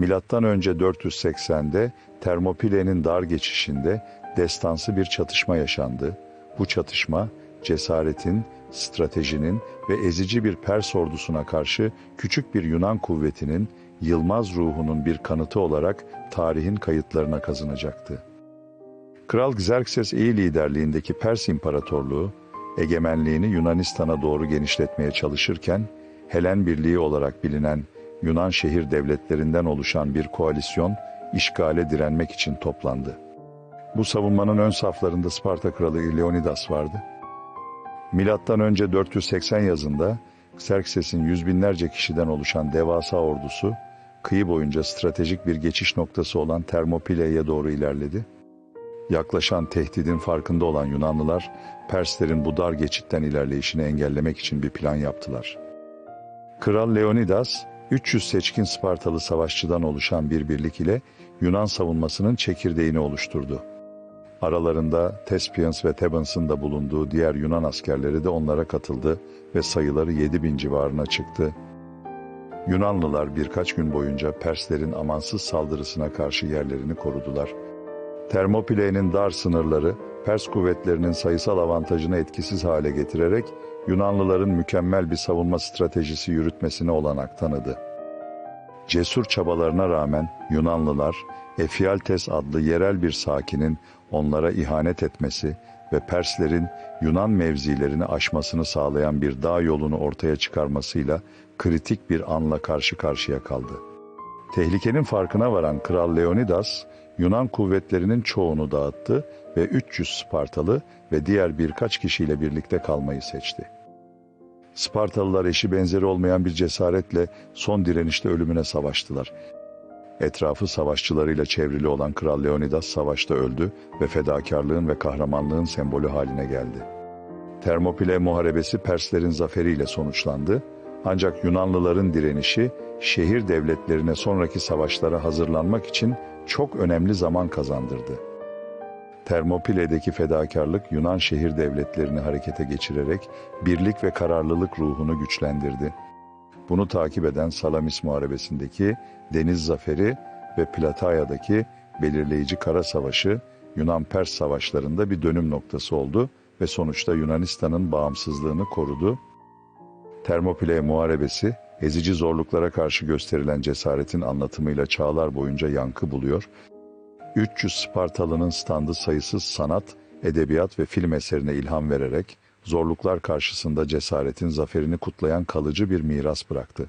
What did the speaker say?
Milattan önce 480'de Termopile'nin dar geçişinde destansı bir çatışma yaşandı. Bu çatışma cesaretin, stratejinin ve ezici bir Pers ordusuna karşı küçük bir Yunan kuvvetinin yılmaz ruhunun bir kanıtı olarak tarihin kayıtlarına kazınacaktı. Kral Xerxes iyi liderliğindeki Pers İmparatorluğu, egemenliğini Yunanistan'a doğru genişletmeye çalışırken, Helen Birliği olarak bilinen Yunan şehir devletlerinden oluşan bir koalisyon, işgale direnmek için toplandı. Bu savunmanın ön saflarında Sparta kralı Leonidas vardı. Milattan önce 480 yazında Xerxes'in yüz binlerce kişiden oluşan devasa ordusu, kıyı boyunca stratejik bir geçiş noktası olan Termopile'ye doğru ilerledi. Yaklaşan tehdidin farkında olan Yunanlılar, Perslerin bu dar geçitten ilerleyişini engellemek için bir plan yaptılar. Kral Leonidas, 300 seçkin Spartalı savaşçıdan oluşan bir birlik ile Yunan savunmasının çekirdeğini oluşturdu. Aralarında Thespians ve Thebans'ın da bulunduğu diğer Yunan askerleri de onlara katıldı ve sayıları 7000 civarına çıktı. Yunanlılar birkaç gün boyunca Perslerin amansız saldırısına karşı yerlerini korudular. Termopile'nin dar sınırları Pers kuvvetlerinin sayısal avantajını etkisiz hale getirerek Yunanlıların mükemmel bir savunma stratejisi yürütmesine olanak tanıdı. Cesur çabalarına rağmen Yunanlılar Efialtes adlı yerel bir sakinin onlara ihanet etmesi ve Perslerin Yunan mevzilerini aşmasını sağlayan bir dağ yolunu ortaya çıkarmasıyla kritik bir anla karşı karşıya kaldı. Tehlikenin farkına varan Kral Leonidas, Yunan kuvvetlerinin çoğunu dağıttı ve 300 Spartalı ve diğer birkaç kişiyle birlikte kalmayı seçti. Spartalılar eşi benzeri olmayan bir cesaretle son direnişte ölümüne savaştılar. Etrafı savaşçılarıyla çevrili olan Kral Leonidas savaşta öldü ve fedakarlığın ve kahramanlığın sembolü haline geldi. Termopile muharebesi Perslerin zaferiyle sonuçlandı. Ancak Yunanlıların direnişi şehir devletlerine sonraki savaşlara hazırlanmak için çok önemli zaman kazandırdı. Termopile'deki fedakarlık Yunan şehir devletlerini harekete geçirerek birlik ve kararlılık ruhunu güçlendirdi. Bunu takip eden Salamis Muharebesi'ndeki Deniz Zaferi ve Plataya'daki belirleyici kara savaşı Yunan-Pers savaşlarında bir dönüm noktası oldu ve sonuçta Yunanistan'ın bağımsızlığını korudu. Termopile Muharebesi ezici zorluklara karşı gösterilen cesaretin anlatımıyla çağlar boyunca yankı buluyor. 300 Spartalı'nın standı sayısız sanat, edebiyat ve film eserine ilham vererek zorluklar karşısında cesaretin zaferini kutlayan kalıcı bir miras bıraktı.